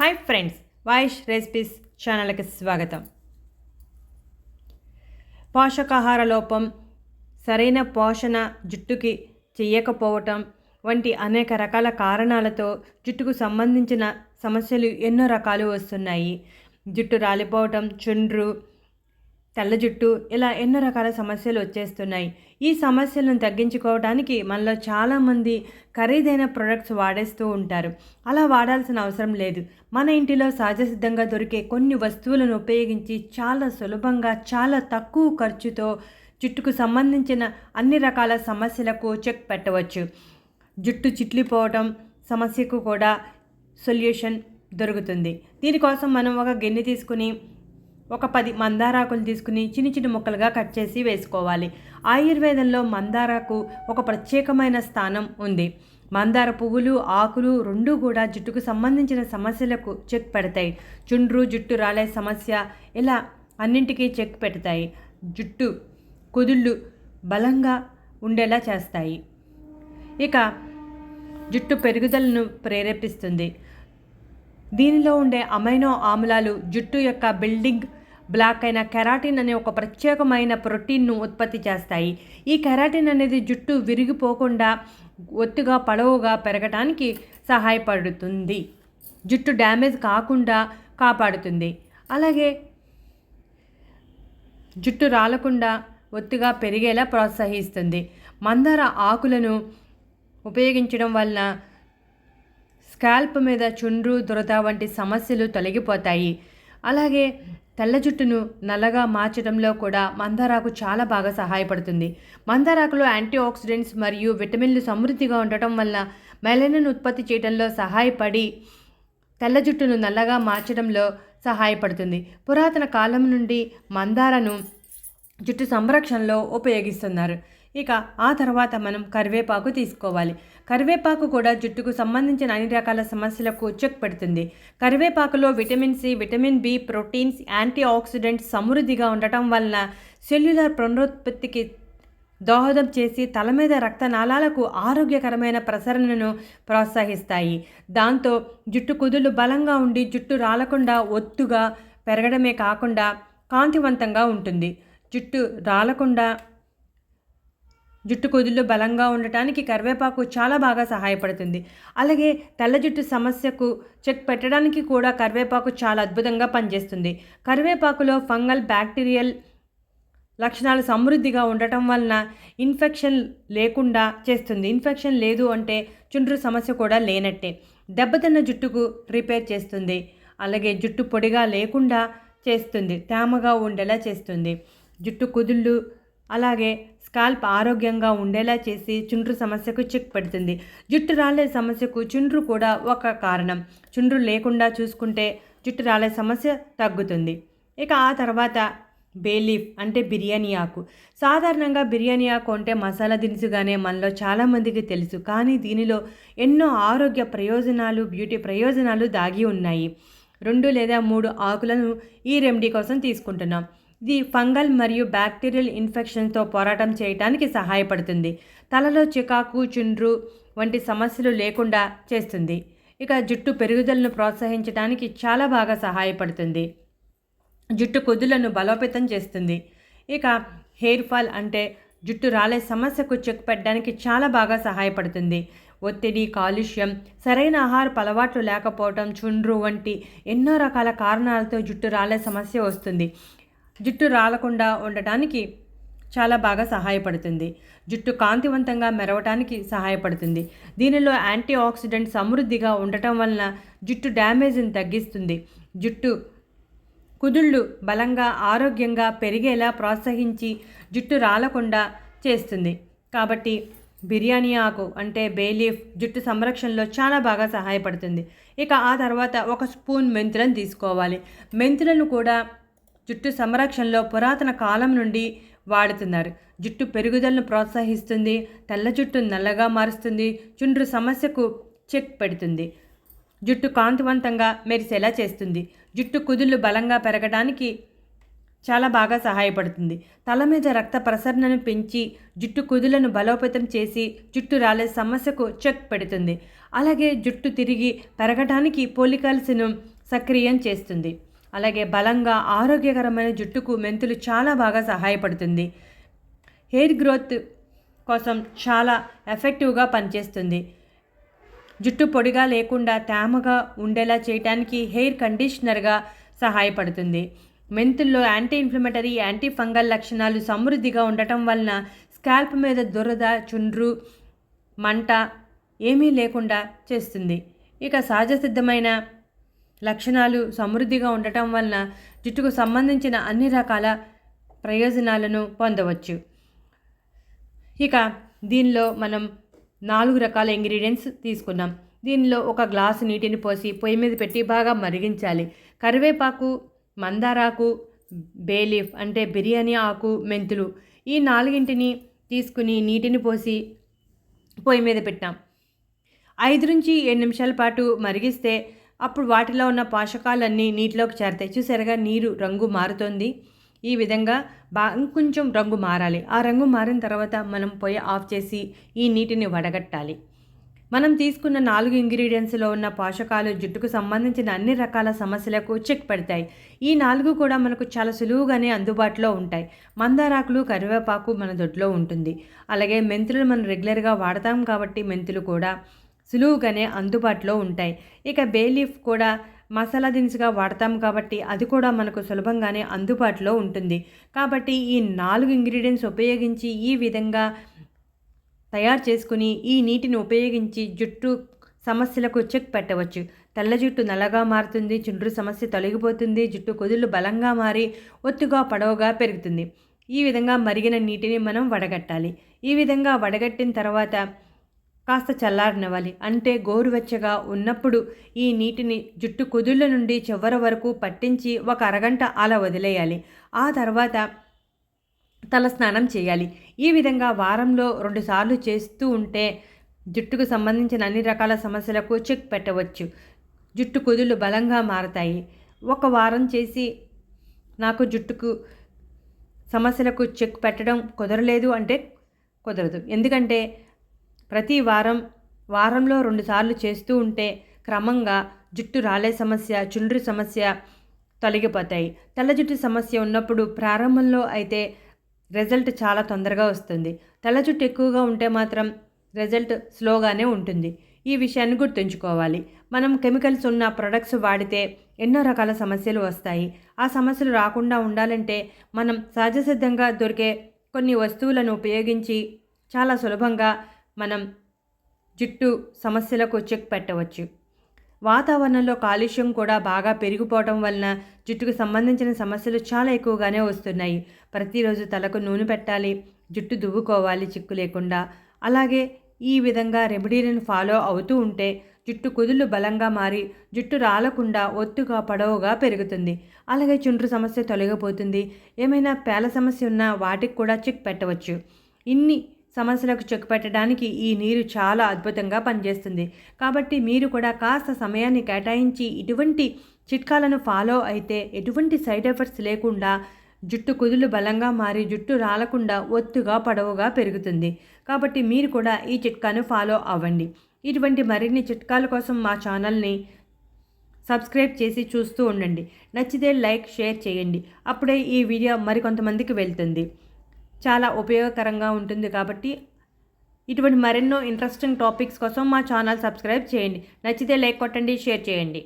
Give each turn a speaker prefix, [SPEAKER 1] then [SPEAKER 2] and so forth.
[SPEAKER 1] Hi friends వాయిష్ recipes ఛానల్కి స్వాగతం. పోషకాహార లోపం సరైన పోషణ జుట్టుకి చేయకపోవటం వంటి అనేక రకాల కారణాలతో జుట్టుకు సంబంధించిన సమస్యలు ఎన్నో రకాలు వస్తున్నాయి. జుట్టు రాలిపోవటం చుండ్రు తెల్ల జుట్టు ఇలా ఎన్నో రకాల సమస్యలు వచ్చేస్తున్నాయి. ఈ సమస్యలను తగ్గించుకోవడానికి మనలో చాలామంది ఖరీదైన ప్రొడక్ట్స్ వాడేస్తూ ఉంటారు. అలా వాడాల్సిన అవసరం లేదు. మన ఇంటిలో సహజసిద్ధంగా దొరికే కొన్ని వస్తువులను ఉపయోగించి చాలా సులభంగా చాలా తక్కువ ఖర్చుతో జుట్టుకు సంబంధించిన అన్ని రకాల సమస్యలకు చెక్ పెట్టవచ్చు. జుట్టు చిట్లిపోవటం సమస్యకు కూడా సొల్యూషన్ దొరుకుతుంది. దీనికోసం మనం ఒక గిన్నె తీసుకుని ఒక పది మందారాకులు తీసుకుని చిన్న చిన్న ముక్కలుగా కట్ చేసి వేసుకోవాలి. ఆయుర్వేదంలో మందారాకు ఒక ప్రత్యేకమైన స్థానం ఉంది. మందార పువ్వులు ఆకులు రెండు కూడా జుట్టుకు సంబంధించిన సమస్యలకు చెక్ పెడతాయి. చుండ్రు జుట్టు రాలే సమస్య ఇలా అన్నింటికీ చెక్ పెడతాయి. జుట్టు కుదుళ్ళు బలంగా ఉండేలా చేస్తాయి. ఇక జుట్టు పెరుగుదలను ప్రేరేపిస్తుంది. దీనిలో ఉండే అమైనో ఆమ్లాలు జుట్టు యొక్క బిల్డింగ్ బ్లాక్ అయిన కెరాటిన్ అనే ఒక ప్రత్యేకమైన ప్రోటీన్ను ఉత్పత్తి చేస్తాయి. ఈ కెరాటిన్ అనేది జుట్టు విరిగిపోకుండా ఒత్తుగా పొడవుగా పెరగటానికి సహాయపడుతుంది. జుట్టు డ్యామేజ్ కాకుండా కాపాడుతుంది. అలాగే జుట్టు రాలకుండా ఒత్తుగా పెరిగేలా ప్రోత్సహిస్తుంది. మందార ఆకులను ఉపయోగించడం వలన స్కాల్ప్ మీద చుండ్రు దురద వంటి సమస్యలు తొలగిపోతాయి. అలాగే తెల్ల జుట్టును నల్లగా మార్చడంలో కూడా మందారాకు చాలా బాగా సహాయపడుతుంది. మందారాకులో యాంటీ ఆక్సిడెంట్స్ మరియు విటమిన్లు సమృద్ధిగా ఉండటం వల్ల మెలనిన్ ఉత్పత్తి చేయడంలో సహాయపడి తెల్ల జుట్టును నల్లగా మార్చడంలో సహాయపడుతుంది. పురాతన కాలం నుండి మందారను జుట్టు సంరక్షణలో ఉపయోగిస్తున్నారు. ఇక ఆ తర్వాత మనం కరివేపాకు తీసుకోవాలి. కరివేపాకు కూడా జుట్టుకు సంబంధించిన అన్ని రకాల సమస్యలకు చెక్ పెడుతుంది కరివేపాకులో vitamin C vitamin B proteins antioxidants సమృద్ధిగా ఉండటం వలన సెల్యులర్ పునరుత్పత్తికి దోహదం చేసి తల మీద రక్తనాళాలకు ఆరోగ్యకరమైన ప్రసరణను ప్రోత్సహిస్తాయి. దాంతో జుట్టు కుదులు బలంగా ఉండి జుట్టు రాలకుండా ఒత్తుగా పెరగడమే కాకుండా కాంతివంతంగా ఉంటుంది. జుట్టు రాలకుండా జుట్టు కుదుళ్ళు బలంగా ఉండటానికి కరివేపాకు చాలా బాగా సహాయపడుతుంది. అలాగే తెల్ల జుట్టు సమస్యకు చెక్ పెట్టడానికి కూడా కరివేపాకు చాలా అద్భుతంగా పనిచేస్తుంది. కరివేపాకులో ఫంగల్ బ్యాక్టీరియల్ లక్షణాలు సమృద్ధిగా ఉండటం వలన ఇన్ఫెక్షన్ లేకుండా చేస్తుంది. ఇన్ఫెక్షన్ లేదు అంటే చుండ్రు సమస్య కూడా లేనట్టే. దెబ్బతిన్న జుట్టుకు రిపేర్ చేస్తుంది. అలాగే జుట్టు పొడిగా లేకుండా చేస్తుంది. తేమగా ఉండేలా చేస్తుంది. జుట్టు కుదుళ్ళు అలాగే స్కాల్ప్ ఆరోగ్యంగా ఉండేలా చేసి చుండ్రు సమస్యకు చెక్ పెడుతుంది. జుట్టు రాలే సమస్యకు చుండ్రు కూడా ఒక కారణం. చుండ్రు లేకుండా చూసుకుంటే జుట్టు రాలే సమస్య తగ్గుతుంది. ఇక ఆ తర్వాత బేలీఫ్ అంటే బిర్యానీ ఆకు. సాధారణంగా బిర్యానీ ఆకు అంటే మసాలా దినుసుగానే మనలో చాలామందికి తెలుసు. కానీ దీనిలో ఎన్నో ఆరోగ్య ప్రయోజనాలు బ్యూటీ ప్రయోజనాలు దాగి ఉన్నాయి. రెండు లేదా మూడు ఆకులను ఈ రెమెడీ కోసం తీసుకుంటున్నాం. ఇది ఫంగల్ మరియు బ్యాక్టీరియల్ ఇన్ఫెక్షన్తో పోరాటం చేయడానికి సహాయపడుతుంది. తలలో చికాకు చుండ్రు వంటి సమస్యలు లేకుండా చేస్తుంది. ఇక జుట్టు పెరుగుదలను ప్రోత్సహించడానికి చాలా బాగా సహాయపడుతుంది. జుట్టు కుదులను బలోపేతం చేస్తుంది. ఇక హెయిర్ ఫాల్ అంటే జుట్టు రాలే సమస్యకు చెక్ పెట్టడానికి చాలా బాగా సహాయపడుతుంది. ఒత్తిడి కాలుష్యం సరైన ఆహారపు అలవాట్లు లేకపోవటం చుండ్రు వంటి ఎన్నో రకాల కారణాలతో జుట్టు రాలే సమస్య వస్తుంది. జుట్టు రాలకుండా ఉండటానికి చాలా బాగా సహాయపడుతుంది. జుట్టు కాంతివంతంగా మెరవటానికి సహాయపడుతుంది. దీనిలో యాంటీ ఆక్సిడెంట్ సమృద్ధిగా ఉండటం వలన జుట్టు డ్యామేజ్ని తగ్గిస్తుంది. జుట్టు కుదుళ్ళు బలంగా ఆరోగ్యంగా పెరిగేలా ప్రోత్సహించి జుట్టు రాలకుండా చేస్తుంది. కాబట్టి బిర్యానీ ఆకు అంటే బేలీఫ్ జుట్టు సంరక్షణలో చాలా బాగా సహాయపడుతుంది. ఇక ఆ తర్వాత ఒక స్పూన్ మెంతులను తీసుకోవాలి. మెంతులను కూడా జుట్టు సంరక్షణలో పురాతన కాలం నుండి వాడుతున్నారు. జుట్టు పెరుగుదలను ప్రోత్సహిస్తుంది తెల్ల జుట్టు నల్లగా మారుస్తుంది చుండ్రు సమస్యకు చెక్ పెడుతుంది. జుట్టు కాంతివంతంగా మెరిసేలా చేస్తుంది. జుట్టు కుదుళ్ళు బలంగా పెరగడానికి చాలా బాగా సహాయపడుతుంది. తల మీద రక్త ప్రసరణను పెంచి జుట్టు కుదులను బలోపేతం చేసి జుట్టు రాలే సమస్యకు చెక్ పెడుతుంది. అలాగే జుట్టు తిరిగి పెరగటానికి పోలికల్స్ను సక్రియం చేస్తుంది. అలాగే బలంగా ఆరోగ్యకరమైన జుట్టుకు మెంతులు చాలా బాగా సహాయపడుతుంది. హెయిర్ గ్రోత్ కోసం చాలా ఎఫెక్టివ్గా పనిచేస్తుంది. జుట్టు పొడిగా లేకుండా తేమగా ఉండేలా చేయడానికి హెయిర్ కండిషనర్గా సహాయపడుతుంది. మెంతుల్లో యాంటీ ఇన్ఫ్లమేటరీ యాంటీ ఫంగల్ లక్షణాలు సమృద్ధిగా ఉండటం వలన స్కాల్ప్ మీద దురద చుండ్రు మంట ఏమీ లేకుండా చేస్తుంది. ఇక సహజ సిద్ధమైన లక్షణాలు సమృద్ధిగా ఉండటం వలన జుట్టుకు సంబంధించిన అన్ని రకాల ప్రయోజనాలను పొందవచ్చు. ఇక దీనిలో మనం నాలుగు రకాల ఇంగ్రీడియంట్స్ తీసుకున్నాం దీనిలో ఒక గ్లాసు నీటిని పోసి పొయ్యి మీద పెట్టి బాగా మరిగించాలి. కరివేపాకు మందారాకు బేలీఫ్ అంటే బిర్యానీ ఆకు మెంతులు ఈ నాలుగింటిని తీసుకుని నీటిని పోసి పొయ్యి మీద పెట్టాం. ఐదు నుంచి ఏడు నిమిషాల పాటు మరిగిస్తే అప్పుడు వాటిలో ఉన్న పోషకాలన్నీ నీటిలోకి చేరతాయి. చూసారుగా నీరు రంగు మారుతుంది. ఈ విధంగా బా ఇంకొంచెం రంగు మారాలి. ఆ రంగు మారిన తర్వాత మనం పొయ్యి ఆఫ్ చేసి ఈ నీటిని వడగట్టాలి. మనం తీసుకున్న నాలుగు ఇంగ్రీడియంట్స్లో ఉన్న పోషకాలు జుట్టుకు సంబంధించిన అన్ని రకాల సమస్యలకు చెక్ పెడతాయి. ఈ నాలుగు కూడా మనకు చాలా సులువుగానే అందుబాటులో ఉంటాయి. మందారాకులు కరివేపాకు మన దొడ్లో ఉంటుంది. అలాగే మెంతులు మనం రెగ్యులర్గా వాడతాం కాబట్టి మెంతులు కూడా సులువుగానే అందుబాటులో ఉంటాయి. ఇక బేలీఫ్ కూడా మసాలా దినుసుగా వాడతాం కాబట్టి అది కూడా మనకు సులభంగానే అందుబాటులో ఉంటుంది. కాబట్టి ఈ నాలుగు ఇంగ్రీడియంట్స్ ఉపయోగించి ఈ విధంగా తయారు చేసుకుని ఈ నీటిని ఉపయోగించి జుట్టు సమస్యలకు చెక్ పెట్టవచ్చు. తెల్ల జుట్టు నల్లగా మారుతుంది చుండ్రు సమస్య తొలగిపోతుంది జుట్టు కుదుళ్ళు బలంగా మారి ఒత్తుగా పొడవుగా పెరుగుతుంది. ఈ విధంగా మరిగిన నీటిని మనం వడగట్టాలి. ఈ విధంగా వడగట్టిన తర్వాత కాస్త చల్లారనివ్వాలి. అంటే గోరువెచ్చగా ఉన్నప్పుడు ఈ నీటిని జుట్టు కుదుళ్ళ నుండి చివరి వరకు పట్టించి ఒక అరగంట అలా వదిలేయాలి. ఆ తర్వాత తల స్నానం చేయాలి. ఈ విధంగా వారంలో రెండుసార్లు చేస్తూ ఉంటే జుట్టుకు సంబంధించిన అన్ని రకాల సమస్యలకు చెక్ పెట్టవచ్చు. జుట్టు కుదులు బలంగా మారతాయి. ఒక వారం చేసి నాకు జుట్టుకు సమస్యలకు చెక్ పెట్టడం కుదరలేదు అంటే కుదరదు. ఎందుకంటే ప్రతి వారం వారంలో రెండుసార్లు చేస్తూ ఉంటే క్రమంగా జుట్టు రాలే సమస్య చుండ్రి సమస్య తొలగిపోతాయి. తెల్ల జుట్టు సమస్య ఉన్నప్పుడు ప్రారంభంలో అయితే రిజల్ట్ చాలా తొందరగా వస్తుంది. తెల్ల జుట్టు ఎక్కువగా ఉంటే మాత్రం రిజల్ట్ స్లోగానే ఉంటుంది. ఈ విషయాన్ని గుర్తుంచుకోవాలి. మనం కెమికల్స్ ఉన్న ప్రొడక్ట్స్ వాడితే ఎన్నో రకాల సమస్యలు వస్తాయి. ఆ సమస్యలు రాకుండా ఉండాలంటే మనం సహజసిద్ధంగా దొరికే కొన్ని వస్తువులను ఉపయోగించి చాలా సులభంగా మనం జుట్టు సమస్యలకు చెక్ పెట్టవచ్చు. వాతావరణంలో కాలుష్యం కూడా బాగా పెరిగిపోవడం వలన జుట్టుకు సంబంధించిన సమస్యలు చాలా ఎక్కువగానే వస్తున్నాయి. ప్రతిరోజు తలకు నూనె పెట్టాలి జుట్టు దువ్వుకోవాలి చిక్కు లేకుండా. అలాగే ఈ విధంగా రెమెడీలను ఫాలో అవుతూ ఉంటే జుట్టు కుదులు బలంగా మారి జుట్టు రాలకుండా ఒత్తుగా పొడవుగా పెరుగుతుంది. అలాగే చుండ్రు సమస్య తొలగిపోతుంది. ఏమైనా పేల సమస్య ఉన్నా వాటికి కూడా చెక్ పెట్టవచ్చు. ఇన్ని సమస్యలకు చెక్ పెట్టడానికి ఈ నీరు చాలా అద్భుతంగా పనిచేస్తుంది. కాబట్టి మీరు కూడా కాస్త సమయాన్ని కేటాయించి ఇటువంటి చిట్కాలను ఫాలో అయితే ఎటువంటి సైడ్ ఎఫెక్ట్స్ లేకుండా జుట్టు కుదులు బలంగా మారి జుట్టు రాలకుండా ఒత్తుగా పొడవుగా పెరుగుతుంది. కాబట్టి మీరు కూడా ఈ చిట్కాను ఫాలో అవ్వండి. ఇటువంటి మరిన్ని చిట్కాల కోసం మా ఛానల్ని సబ్స్క్రైబ్ చేసి చూస్తూ ఉండండి. నచ్చితే లైక్ షేర్ చేయండి. అప్పుడే ఈ వీడియో మరికొంతమందికి వెళ్తుంది. చాలా ఉపయోగకరంగా ఉంటుంది కాబట్టి ఇటువంటి మరెన్నో ఇంట్రెస్టింగ్ టాపిక్స్ కోసం మా ఛానల్ సబ్స్క్రైబ్ చేయండి. నచ్చితే లైక్ కొట్టండి షేర్ చేయండి.